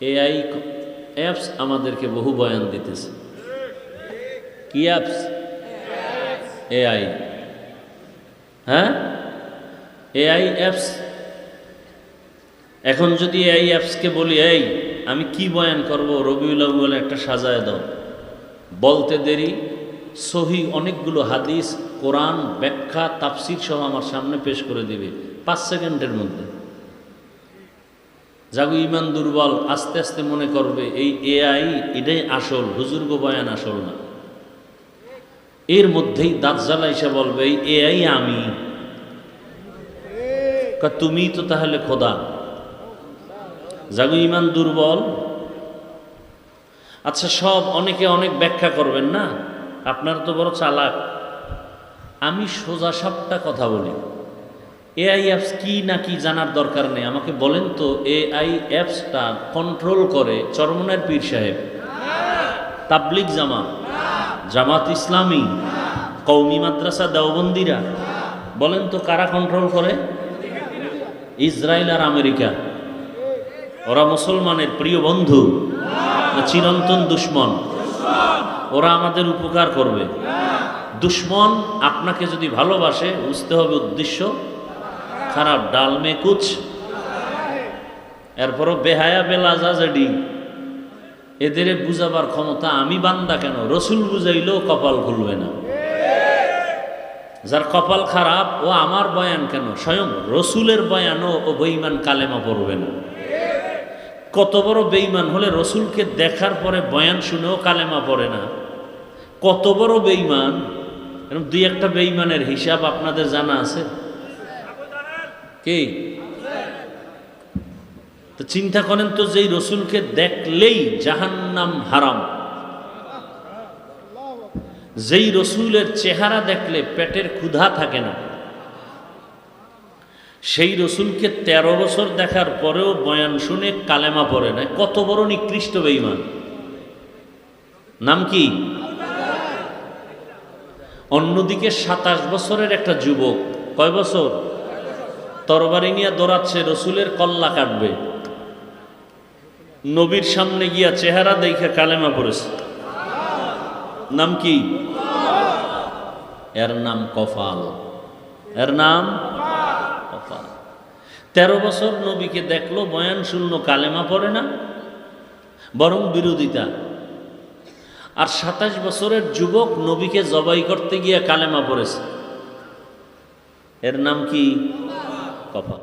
AI apps আমাদেরকে বহু বয়ান দিতেছে। কি অ্যাপস এআই হ্যাঁ? এআই অ্যাপস এখন যদি এআই অ্যাপসকে বলি, এই, আমি কি বয়ান করব? রবিউল আউ্বাল একটা সাজায় দাও। বলতে দেরি, সহি অনেকগুলো হাদিস, কোরআন, ব্যাখ্যা, তাফসির সহ আমার সামনে পেশ করে দিবে। পাঁচ সেকেন্ডের মধ্যে। জাগু ইমান দুর্বল, আস্তে আস্তে মনে করবে, এই এআই এটাই আসল হুজুর্গ বয়ান আসল না। এর মধ্যেই দাঁত জ্বালা এসে বলবে, এই এআই আমি। তুমি তো তাহলে খোদা। জাগু ইমান দুর্বল। আচ্ছা সব অনেকে অনেক ব্যাখ্যা করবেন না? আপনার তো বড় চালাক। আমি সোজা সাপটা কথা বলি। এআই অ্যাপস কি না কি জানার দরকার নেই। আমাকে বলেন তো এআই অ্যাপসটা কন্ট্রোল করে চরমনের পীর সাহেব। তাবলিক জামা। জামাত ইসলামী। কৌমি মাদ্রাসা দেওবন্দিরা। বলেন তো কারা কন্ট্রোল করে? ইসরায়েল আর আমেরিকা। ওরা মুসলমানের প্রিয় বন্ধু চিরন্তন দুশ্মন? ওরা আমাদের উপকার করবে। দুশ্মন আপনাকে যদি ভালোবাসে, বুঝতে হবে উদ্দেশ্য। খারাপ ডাল মে কুচ এরপরও বেহায়া বেলাজা জেডি এদের বুঝাবার ক্ষমতা আমি বান্দা কেন? রসুল বুঝাইলেও কপাল খুলবে না। যার কপাল খারাপ, ও আমার বয়ান কেন? স্বয়ং রসুলের বয়ানও ও বইমান কালেমা পড়বে না। কত বড় বেইমান হলে রসুলকে দেখার পরে বয়ান শুনেও কালেমা পড়ে না। কত বড় বেইমান এরকম দুই একটা বেইমানের হিসাব আপনাদের জানা আছে? কি? তো চিন্তা করেন তো যেই রসুলকে দেখলেই জাহান্নাম হারাম। যেই রসুলের চেহারা দেখলে পেটের ক্ষুধা থাকে না। সেই রসুলকে ১৩ বছর দেখার পরেও বয়ান শুনে কালেমা পড়ে না কত বড় নিকৃষ্ট বেইমান নাম কি? অন্যদিকে সাতাশ বছরের একটা যুবক। কয় বছর? তরবারি নিয়ে দৌড়াচ্ছে, রসুলের কল্লা কাটবে। নবীর সামনে গিয়া চেহারা দেখে কালেমা পড়েছে। নাম কি? এর নাম কফাল। এর নাম? কফাল। তেরো বছর নবীকে দেখল, বয়ান শূন্য কালেমা পড়ে না, বরং বিরোধিতা। আর সাতাশ বছরের যুবক নবীকে জবাই করতে গিয়ে কালেমা পড়েছে। এর নাম কি? কফাল